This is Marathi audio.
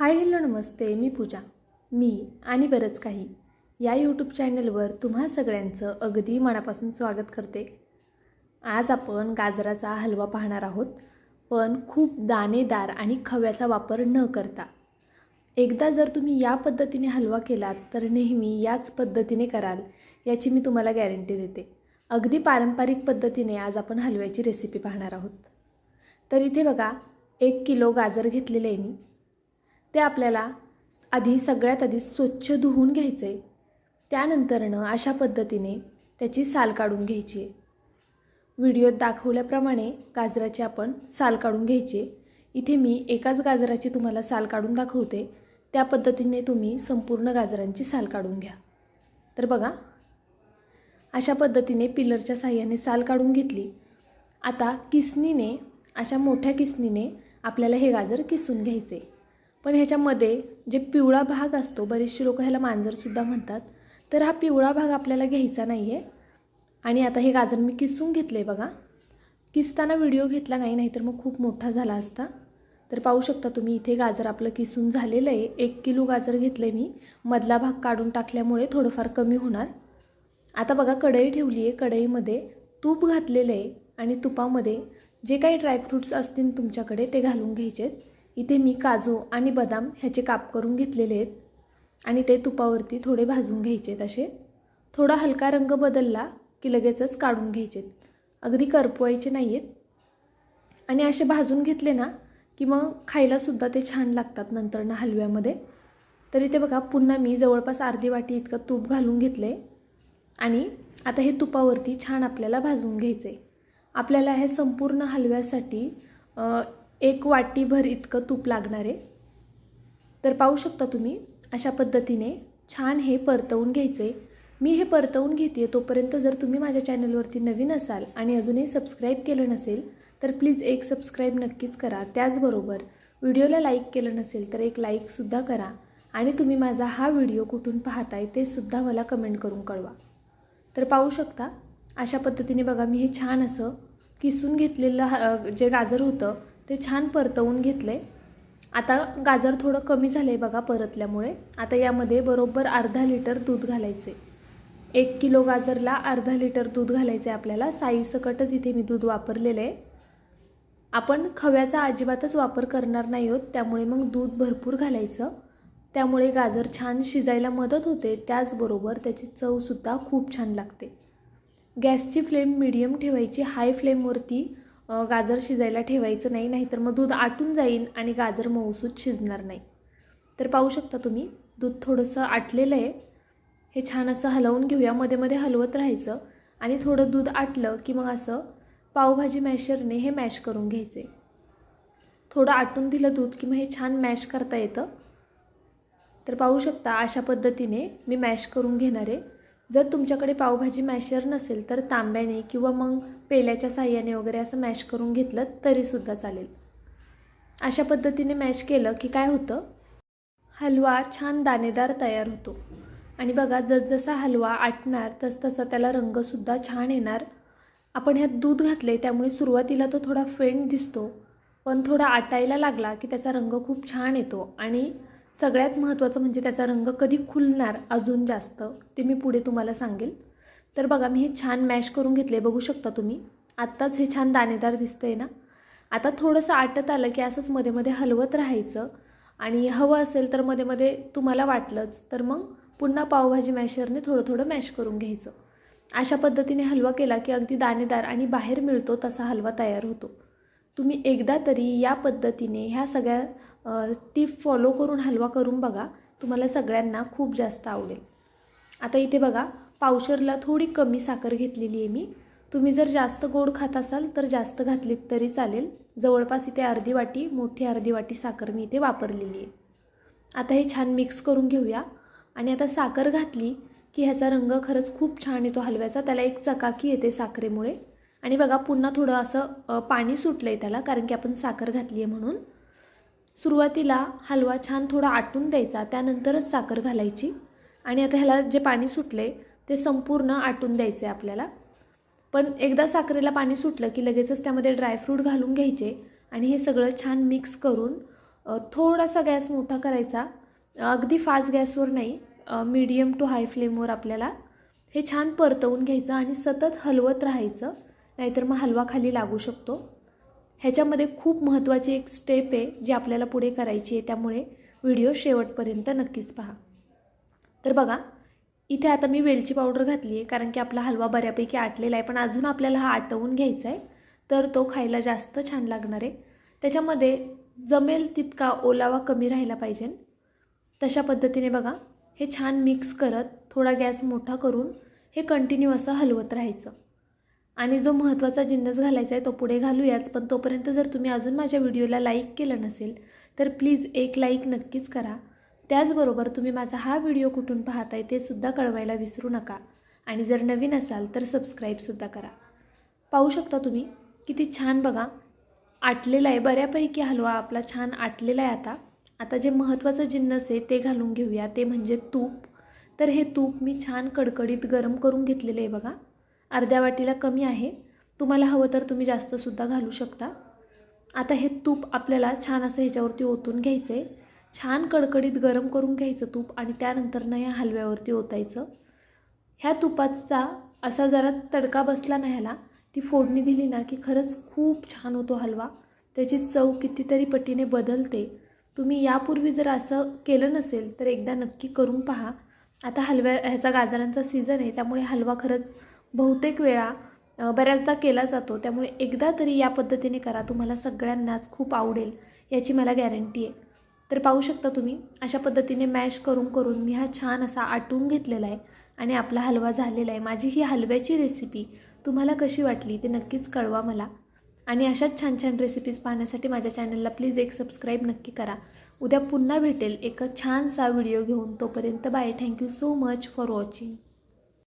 हाय हॅलो नमस्ते मी पूजा. मी आणि बरंच काही. या यूट्यूब चॅनलवर तुम्हा सगळ्यांचं अगदी मनापासून स्वागत करते. आज आपण गाजराचा हलवा पाहणार आहोत पण खूप दाणेदार आणि खव्याचा वापर न करता. एकदा जर तुम्ही या पद्धतीने हलवा केलात तर नेहमी याच पद्धतीने कराल याची मी तुम्हाला गॅरंटी देते. अगदी पारंपरिक पद्धतीने आज आपण हलव्याची रेसिपी पाहणार आहोत. तर इथे बघा एक किलो गाजर घेतलेले आहे मी. ते आपल्याला आधी सगळ्यात आधी स्वच्छ धुवून घ्यायचं. आहे त्यानंतरनं अशा पद्धतीने त्याची साल काढून घ्यायची. आहे व्हिडिओत दाखवल्याप्रमाणे गाजराची आपण साल काढून घ्यायची. आहे. इथे मी एकाच गाजराची तुम्हाला साल काढून दाखवते. त्या पद्धतीने तुम्ही संपूर्ण गाजरांची साल काढून घ्या. तर बघा अशा पद्धतीने पिलरच्या साह्याने साल काढून घेतली. आता किसनीने अशा मोठ्या किसनीने आपल्याला हे गाजर किसून घ्यायचे. पण ह्याच्यामध्ये जे पिवळा भाग असतो बरेचसे लोक ह्याला मांजरसुद्धा म्हणतात तर हा पिवळा भाग आपल्याला घ्यायचा नाही आहे आणि आता हे गाजर मी किसून घेतले बघा. किसताना व्हिडिओ घेतला नाही नाहीतर मग खूप मोठा झाला असता. तर पाहू शकता तुम्ही इथे गाजर आपलं किसून झालेलं आहे. एक किलो गाजर घेतलं आहे मी. मधला भाग काढून टाकल्यामुळे थोडंफार कमी होणार. आता बघा कढई ठेवली आहे. कढईमध्ये तूप घातलेलं आहे. आणि तुपामध्ये जे काही ड्रायफ्रूट्स असतील तुमच्याकडे ते घालून घ्यायचे आहेत इथे मी काजू आणि बदाम ह्याचे काप करून घेतलेले आहेत. आणि ते तुपावरती थोडे भाजून घ्यायचे आहेत असे. थोडा हलका रंग बदलला की लगेचच काढून घ्यायचे आहेत अगदी करपवायचे नाही आहेत आणि असे भाजून घेतले ना की मग खायलासुद्धा ते छान लागतात नंतर ना हलव्यामध्ये. तर इथे बघा पुन्हा मी जवळपास अर्धी वाटी इतकं तूप घालून घेतले. आणि आता हे तुपावरती छान आपल्याला भाजून घ्यायचं आहे आपल्याला हे संपूर्ण हलव्यासाठी एक वाटीभर इतकं तूप लागणार आहे. तर पाहू शकता तुम्ही अशा पद्धतीने छान हे परतवून घ्यायचं. आहे मी हे परतवून घेते तोपर्यंत जर तुम्ही माझ्या चॅनलवरती नवीन असाल आणि अजूनही सबस्क्राईब केलं नसेल तर प्लीज एक सबस्क्राईब नक्कीच करा. त्याचबरोबर व्हिडिओला लाईक केलं नसेल तर एक लाईकसुद्धा करा आणि तुम्ही माझा हा व्हिडिओ कुठून पाहताय ते सुद्धा मला कमेंट करून कळवा. तर पाहू शकता अशा पद्धतीने बघा मी हे छान असं किसून घेतलेलं जे गाजर होतं ते छान परतवून घेतलं. आहे आता गाजर थोडं कमी झालं आहे बघा परतल्यामुळे. आता यामध्ये बरोबर अर्धा लिटर दूध घालायचे एक किलो गाजरला अर्धा लिटर दूध घालायचं आहे आपल्याला. साईसकटच इथे मी दूध वापरलेलं आहे. आपण खव्याचा अजिबातच वापर करणार नाही आहोत. त्यामुळे मग दूध भरपूर घालायचं. त्यामुळे गाजर छान शिजायला मदत होते. त्याचबरोबर त्याची चवसुद्धा खूप छान लागते. गॅसची फ्लेम मिडियम ठेवायची. हाय फ्लेमवरती गाजर शिजायला ठेवायचं नाही नाहीतर मग दूध आटून जाईल आणि गाजर मऊसूद शिजणार नाही. तर पाहू शकता तुम्ही दूध थोडंसं आटलेलं आहे. हे छान असं हलवून घेऊया. मध्ये मध्ये हलवत राहायचं आणि थोडं दूध आटलं की मग असं पावभाजी मॅशरने हे मॅश करून घ्यायचे. थोडं आटून दिलं दूध की मग हे छान मॅश करता येतं. तर पाहू शकता अशा पद्धतीने मी मॅश करून घेणार आहे. जर तुमच्याकडे पावभाजी मॅशर नसेल तर तांब्याने किंवा मग पेल्याच्या साह्याने वगैरे असं मॅश करून घेतलं तरीसुद्धा चालेल. अशा पद्धतीने मॅश केलं की काय होतं? हलवा छान दाणेदार तयार होतो. आणि बघा जसजसा हलवा आटणार तसतसा त्याला रंगसुद्धा छान येणार. आपण ह्यात दूध घातले त्यामुळे सुरुवातीला तो थोडा फेंट दिसतो. पण थोडा आटायला लागला की त्याचा रंग खूप छान येतो आणि सगळ्यात महत्त्वाचं म्हणजे त्याचा रंग कधी खुलणार अजून जास्त ते मी पुढे तुम्हाला सांगेल. तर बघा मी हे छान मॅश करून घेतले बघू शकता तुम्ही. आत्ताच हे छान दाणेदार दिसतंय ना? आता थोडंसं आटत आलं की असंच मध्ये मध्ये हलवत राहायचं. आणि हवं असेल तर मध्ये मध्ये तुम्हाला वाटलंच तर मग पुन्हा पावभाजी मॅशरने थोडं थोडं मॅश करून घ्यायचं. अशा पद्धतीने हलवा केला की अगदी दाणेदार आणि बाहेर मिळतो तसा हलवा तयार होतो. तुम्ही एकदा तरी या पद्धतीने ह्या सगळ्या टीप फॉलो करून हलवा करून बघा. तुम्हाला सगळ्यांना खूप जास्त आवडेल. आता इथे बघा पावशरला थोडी कमी साखर घेतलेली आहे मी. तुम्ही जर जास्त गोड खात असाल तर जास्त घातलीत तरी चालेल. जवळपास इथे अर्धी वाटी मोठी अर्धी वाटी साखर मी इथे वापरलेली आहे. आता हे छान मिक्स करून घेऊया. आणि आता साखर घातली की ह्याचा रंग खरंच खूप छान येतो हलव्याचा. त्याला एक चकाकी येते साखरेमुळे. आणि बघा पुन्हा थोडं असं पाणी सुटलं आहे त्याला कारण की आपण साखर घातली आहे म्हणून. सुरुवातीला हलवा छान थोडा आटून द्यायचा त्यानंतरच साखर घालायची. आणि आता ह्याला जे पाणी सुटले ते संपूर्ण आटून द्यायचं आहे आपल्याला. पण एकदा साखरेला पाणी सुटलं की लगेचच त्यामध्ये ड्रायफ्रूट घालून घ्यायचे आणि हे सगळं छान मिक्स करून थोडासा गॅस मोठा करायचा. अगदी फास्ट गॅसवर नाही मीडियम टू हाय फ्लेमवर आपल्याला हे छान परतवून घ्यायचं आणि सतत हलवत राहायचं. नाहीतर मग हलवा खाली लागू शकतो. ह्याच्यामध्ये खूप महत्त्वाची एक स्टेप आहे जी आपल्याला पुढे करायची आहे. त्यामुळे व्हिडिओ शेवटपर्यंत नक्कीच पहा. तर बघा इथे आता मी वेलची पावडर घातली आहे कारण की आपला हलवा बऱ्यापैकी आटलेला आहे. पण अजून आपल्याला हा आटवून घ्यायचा आहे तर तो खायला जास्त छान लागणार आहे. त्याच्यामध्ये जमेल तितका ओलावा कमी राहिला पाहिजे. तशा पद्धतीने बघा हे छान मिक्स करत थोडा गॅस मोठा करून हे कंटिन्यू असं हलवत राहायचं. आणि जो महत्त्वाचा जिन्नस घालायचा आहे तो पुढे घालूयाच पण तोपर्यंत जर तुम्ही अजून माझ्या व्हिडिओला लाईक केलं नसेल तर प्लीज एक लाईक नक्कीच करा. त्याचबरोबर तुम्ही माझा हा व्हिडिओ कुठून पाहताय ते सुद्धा कळवायला विसरू नका. आणि जर नवीन असाल तर सबस्क्राईबसुद्धा करा. पाहू शकता तुम्ही किती छान बघा. आटलेला आहे बऱ्यापैकी हलवा आपला छान आटलेला आहे आता. आता जे महत्त्वाचं जिन्नस आहे ते घालून घेऊया ते म्हणजे तूप. तर हे तूप मी छान कडकडीत गरम करून घेतलेलं आहे बघा. अर्ध्या वाटीला कमी आहे. तुम्हाला हवं तर तुम्ही जास्तसुद्धा घालू शकता. आता हे तूप आपल्याला छान असं ह्याच्यावरती ओतून घ्यायचं आहे छान कडकडीत गरम करून घ्यायचं तूप आणि त्यानंतर न या हलव्यावरती ओतायचं. ह्या तुपाचा असा जरा तडका बसला ना ह्याला ती फोडणी दिली ना की खरंच खूप छान होतो हलवा. त्याची चव कितीतरी पटीने बदलते. तुम्ही यापूर्वी जर असं केलं नसेल तर एकदा नक्की करून पहा. आता हलव्या ह्याचा गाजरांचा सीझन आहे त्यामुळे हलवा खरंच बहुतेक वेळा बऱ्याचदा केला जातो. त्यामुळे एकदा तरी या पद्धतीने करा. तुम्हाला सगळ्यांनाच खूप आवडेल याची मला गॅरंटी आहे. तर पाहू शकता तुम्ही अशा पद्धतीने मॅश करून करून मी हा छान असा आटून घेतलेला आहे आणि आपला हलवा झालेला आहे. माझी ही हलव्याची रेसिपी तुम्हाला कशी वाटली ते नक्कीच कळवा मला. आणि अशाच छान छान रेसिपीज पाहण्यासाठी माझ्या चॅनलला प्लीज एक सबस्क्राईब नक्की करा. उद्या पुन्हा भेटेल एक छानसा व्हिडिओ घेऊन. तोपर्यंत bye thank you so much for watching